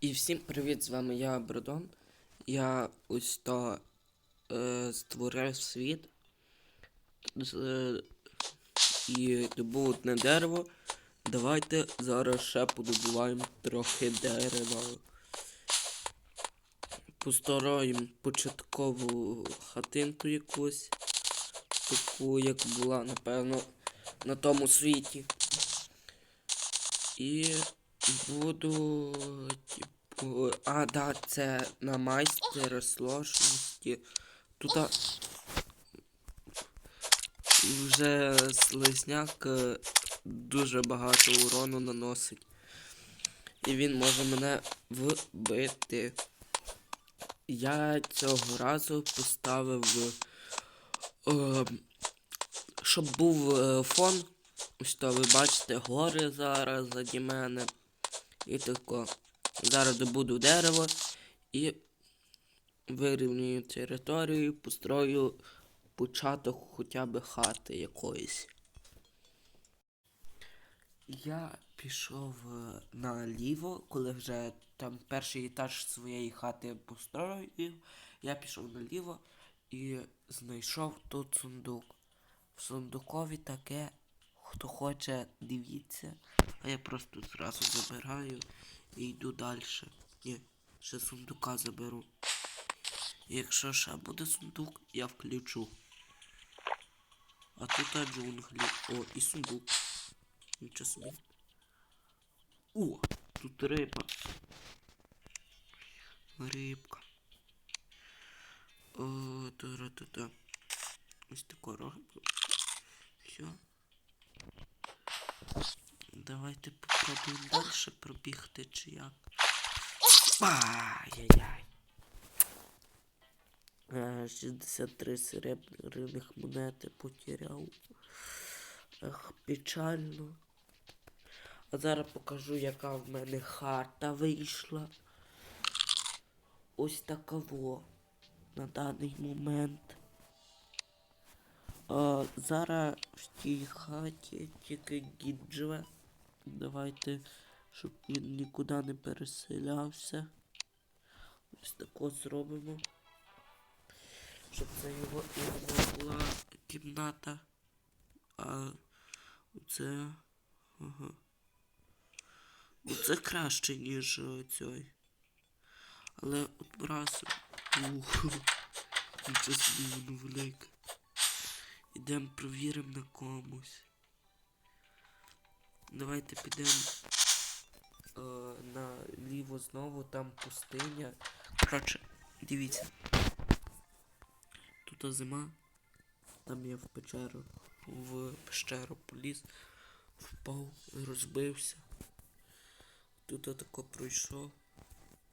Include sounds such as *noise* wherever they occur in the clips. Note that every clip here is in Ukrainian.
І всім привіт, з вами я Бродон. Я ось то е, створив світ е, і добув одне дерево. Давайте зараз ще подобуваємо трохи дерева. Построїмо початкову хатинку якусь, таку, як була, напевно, на тому світі. І буду, типу, а, да, це на майстер сложності. Тут вже слизняк е, дуже багато урону наносить. І він може мене вбити. Я цього разу поставив, е, щоб був е, фон. Ось то ви бачите гори зараз заді мене. І тако. Зараз добуду дерево і вирівнюю територію, построю початок хоча б хати якоїсь. Я пішов е, наліво, коли вже там перший етаж своєї хати построїв. Я пішов наліво і знайшов тут сундук. В сундукові таке, хто хоче, дивіться. А я просто зразу забираю і йду далі. Ні, ще сундука заберу. Якщо ще буде сундук, я включу. А тут а, джунглі. О, і сундук. Нічого собі. О, тут риба. Рибка. О, та-ра-та-та. Ось таку риба. Все. Давайте попробуємо далі пробігти чи як. Ай-яй-яй. Е, 63 серебряних монети потеряв. Ех, печально. А зараз покажу, яка в мене хата вийшла. Ось такаво на даний момент. А, зараз в тій хаті тільки дід живе. Давайте, щоб він нікуди не переселявся. Ось тако зробимо. Щоб це його і була кімната. А це. Ага. Ну це краще, ніж цей. Але от раз. Ух. *laughs* Нічого собі воно велике. Ідемо провіримо на комусь. Давайте підемо е, наліво знову, там пустиня. Коротше, дивіться. Тут зима. Там я в печеру. В пещеру поліз, впав, розбився. Тут отако пройшов.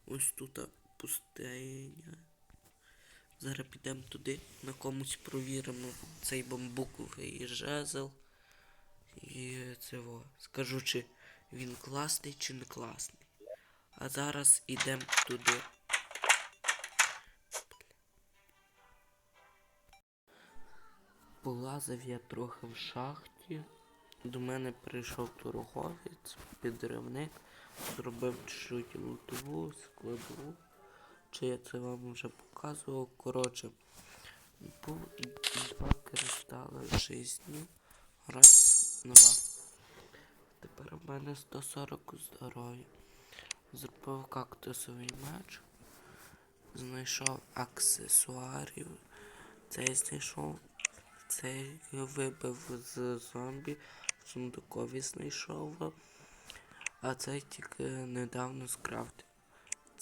Ось тут пустиня. Зараз підемо туди, на комусь провіримо цей бамбуковий жезл. І цього. Скажу, чи він класний, чи не класний. А зараз ідемо туди. Полазив я трохи в шахті. До мене прийшов торговець, підривник, зробив чуть лутову, складову. Чи я це вам вже показував? Коротше, був два кристали жизні. Раз, два. Тепер в мене 140 здоров'я. Зробив кактусовий меч. Знайшов аксесуарів. Цей знайшов. Цей вибив з зомбі. В сундукові знайшов. А цей тільки недавно скрафтив.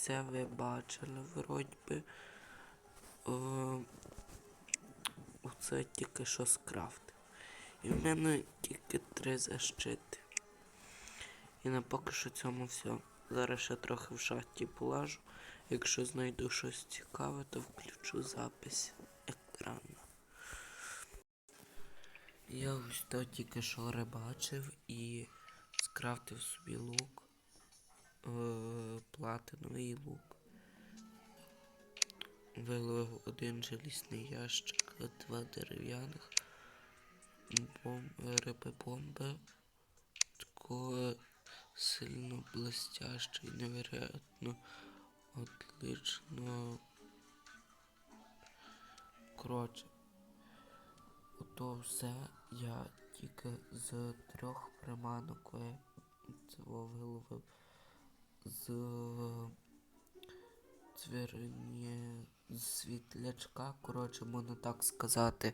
Це ви бачили вроді би. Оце тільки що скрафтив. І в мене тільки три защити. І на поки що цьому все. Зараз ще трохи в шахті полажу. Якщо знайду щось цікаве, то включу запис екрану. Я ось то тільки що рибачив і скрафтив собі лук. Платиновий лук. Виловив один желізний ящик, два дерев'яних, бом, бомби, такого Сильно блестяще і невероятно отлично. Коротше, ото все я тільки з трьох приманок цього виловив з цвірні з світлячка, коротше, можна так сказати.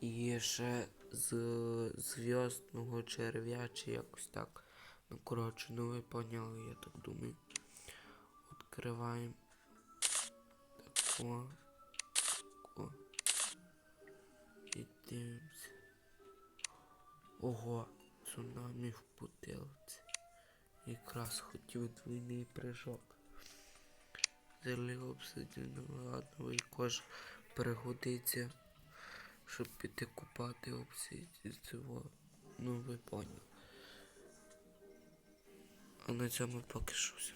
І ще з зв'язного черв'я чи якось так. Ну, коротше, ну ви поняли, я так думаю. Відкриваємо. Тако. Тако. І дивимося. Ого, цунамі в бутилці. Якраз хотів двійний прыжок. Зерли обсидіновий кож пригодиться, щоб піти купати обсидію цього. Ну ви поняли. А на цьому поки що все.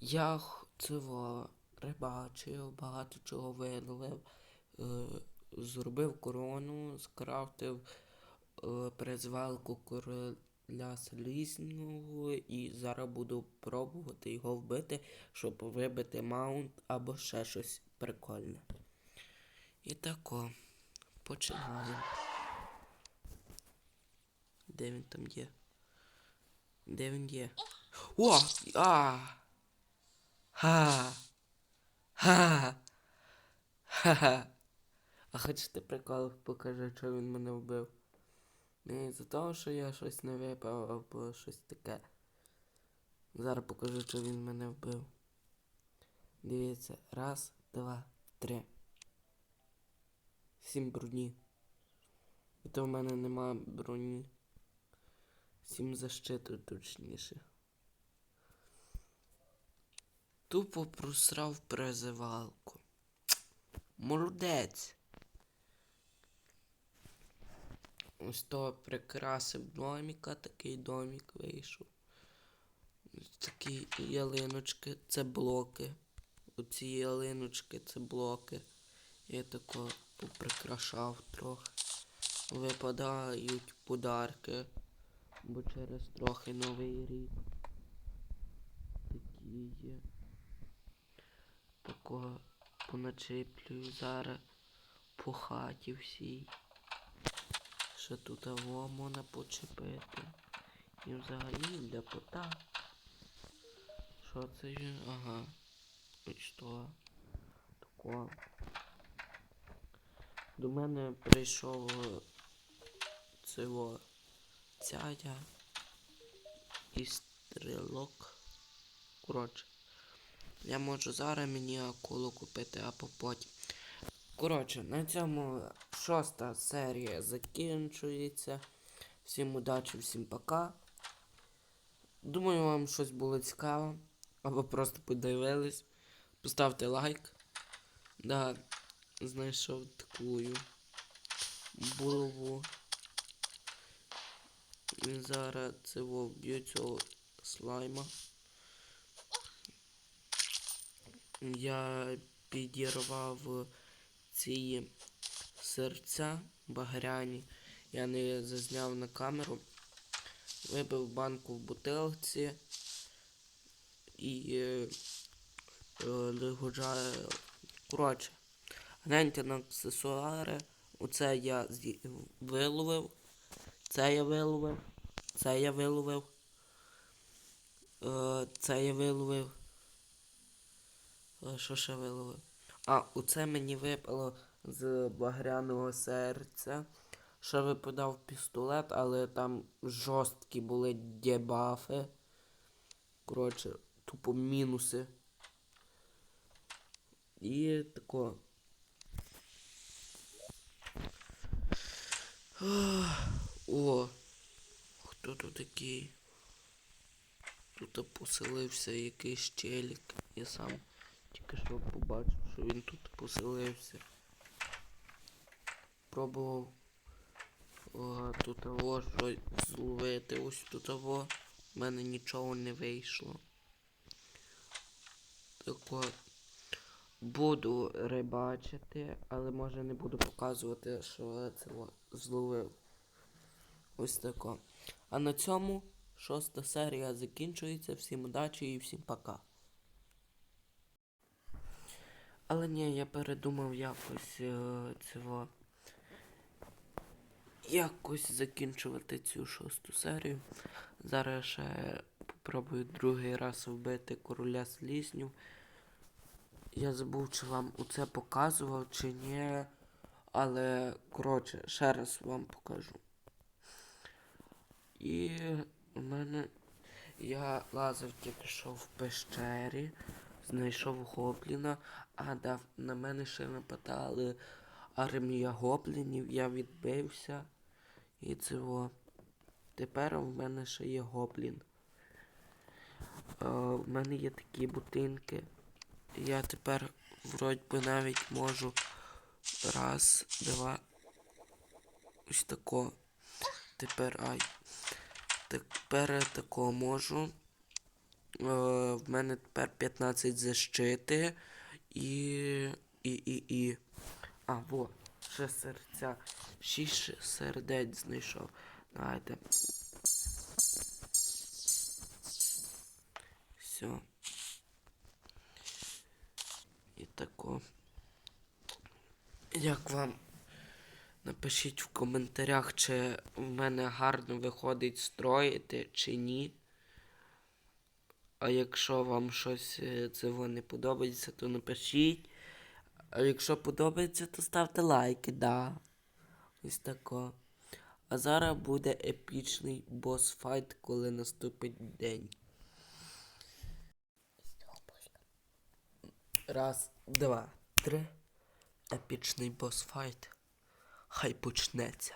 Я цього рибачив, багато чого виловив, е, зробив корону, скрафтив е, призвалку короля залізного і зараз буду пробувати його вбити, щоб вибити маунт або ще щось прикольне. І тако. Починаємо. Де він там є? Де він є? О! А! Ха! Ха! Ха! А хочете прикол покажу, що він мене вбив? Не за того, що я щось не випав, або щось таке. Зараз покажу, що він мене вбив. Дивіться, раз, два, три. Сім броні. І то в мене нема броні. Сім защиту точніше. Тупо просрав призивалку. Молодець. Ось то прикрасив доміка, такий домік вийшов. Такі ялиночки, це блоки. Оці ялиночки це блоки. Я тако поприкрашав трохи. Випадають подарки. Бо через трохи новий рік. Такі є. Такого поначиплюю зараз по хаті всій. Що тут аво можна почепити. І взагалі для кота. Що це ж? Ага. І що? Тако. До мене прийшов е, цього цядя і стрілок. Коротше. Я можу зараз мені акулу купити, або потім. Коротше, на цьому шоста серія закінчується. Всім удачі, всім пока. Думаю, вам щось було цікаво. Або просто подивились. Поставте лайк. Да, знайшов таку булаву. І зараз це вб'ю цього слайма. Я підірвав ці серця багряні. Я не зазняв на камеру. Вибив банку в бутилці і е, е. Коротше, гляньте на аксесуари. Оце я виловив. Це я виловив. Це я виловив. Е, це я виловив. Е, Що ще виловив? А, оце мені випало з багряного серця. Ще випадав пістолет, але там жорсткі були дебафи. Коротше, тупо мінуси. І тако. О, хто тут такий? Тут поселився якийсь челік. Я сам тільки що побачив, що він тут поселився. Пробував о, тут того щось зловити. Ось тут того. В мене нічого не вийшло. Так от. Буду рибачити, але може не буду показувати, що я це зловив. Ось тако. А на цьому шоста серія закінчується. Всім удачі і всім пока. Але ні, я передумав якось е, цього. Якось закінчувати цю шосту серію. Зараз ще попробую другий раз вбити короля слізню. Я забув, чи вам оце показував, чи ні. Але, коротше, ще раз вам покажу. І у мене я лазив тільки що в пещері, знайшов гобліна, а да, на мене ще нападали армія гоблінів, я відбився. І цього. Тепер в мене ще є гоблін. Е, в мене є такі бутинки. Я тепер вроді би навіть можу раз, два. Ось тако. Тепер ай. Тепер тако можу. Е, в мене тепер 15 защити. І. І. І. І. А, во, ще серця. Шість сердець знайшов. Давайте. Все. І тако. Як вам? Напишіть в коментарях, чи в мене гарно виходить строїти, чи ні. А якщо вам щось е, цього не подобається, то напишіть. А якщо подобається, то ставте лайки, да. Ось тако. А зараз буде епічний босс-файт, коли наступить день. Раз, два, три. Епічний босс-файт. Хай почнеться.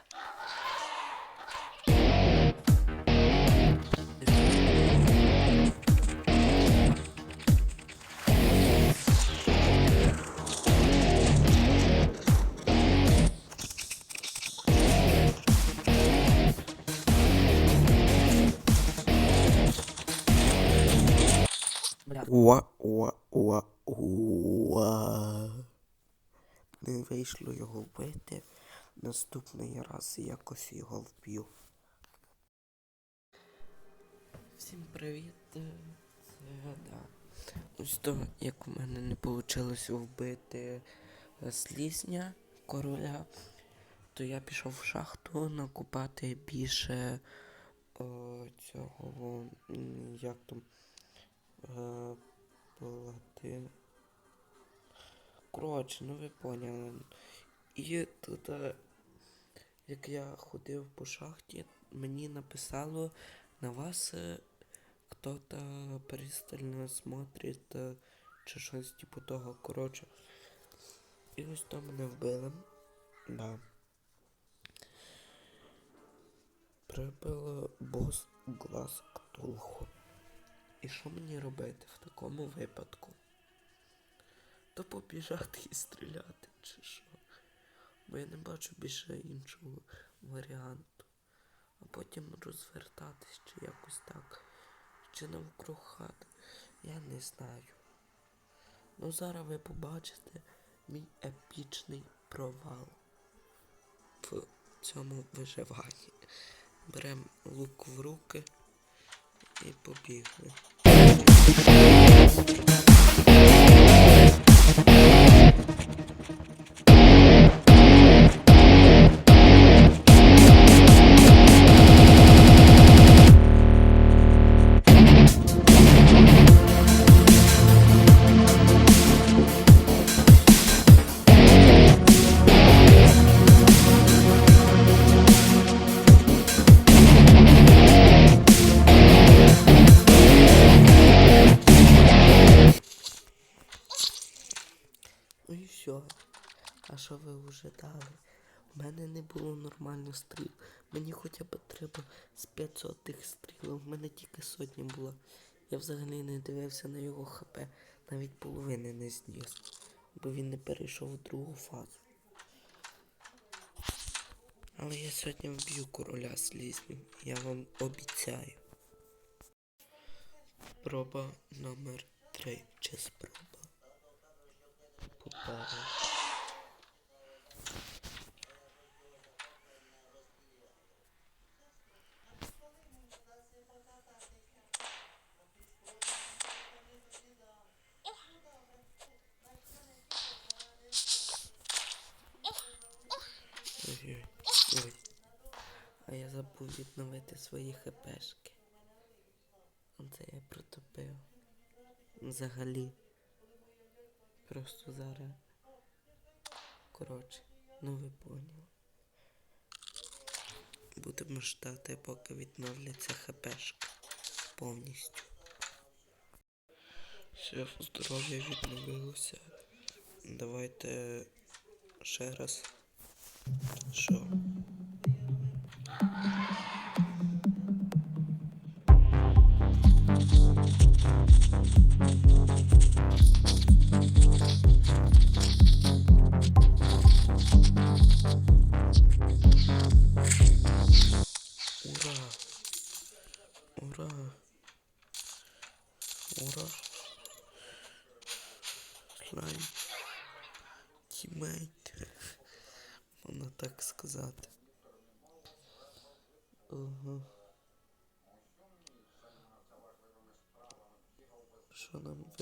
Не вийшло його вбити. Наступний раз якось його вб'ю. Всім привіт. е, Це да. Ось то, як у мене не вийшло вбити е, слізня короля, то я пішов в шахту накупати більше о, цього, як там, е, плати. Коротше, ну ви поняли. І тут, е, як я ходив по шахті, мені написало на вас е, кто-то пристально смотрит е, чи щось типу того. Коротше. І ось то мене вбили. Да. Прибило бос глаз Ктулху. І що мені робити в такому випадку? То побіжати і стріляти, чи що? Бо я не бачу більше іншого варіанту. А потім розвертатись чи якось так. Чи навкруг хати. Я не знаю. Ну зараз ви побачите мій епічний провал в цьому виживанні. Беремо лук в руки і побігли. Thank you. Дали? У мене не було нормально стріл. Мені хоча б треба з 500 тих стріл. У мене тільки сотня була. Я взагалі не дивився на його ХП. Навіть половини не зніс. Бо він не перейшов в другу фазу. Але я сьогодні вб'ю короля слізнів. Я вам обіцяю. Проба номер 3. Чи спроба? Попали. типу відновити свої хпшки. Оце я протопив. Взагалі. Просто зараз. Коротше, ну ви поняли. Будемо ждати, поки відновляться хпшки повністю. Все, здоров'я відновилося. Давайте ще раз. Що?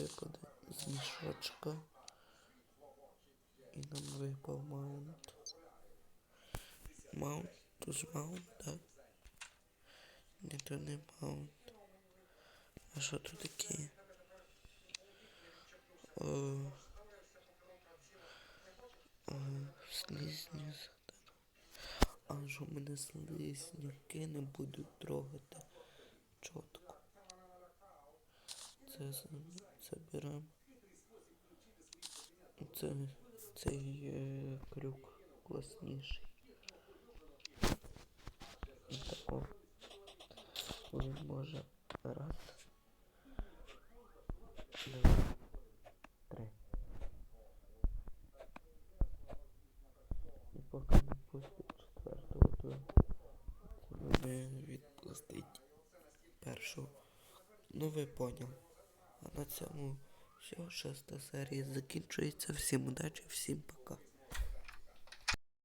Випаде з мішочка? І нам випав маунт. Маунт, то ж маунт, так? Ні, то не маунт. А що тут таке? О, о, слизні задано. А що мене слизняки не будуть трогати чітко. Це заберемо. Це цей е, крюк класніший. Тако. Він може раз. Два. Три. І поки не пустить четвертого, то мене відпустить першого. Ну ви поняли. На цьому все, Шоста серія закінчується. Всім удачі, всім пока.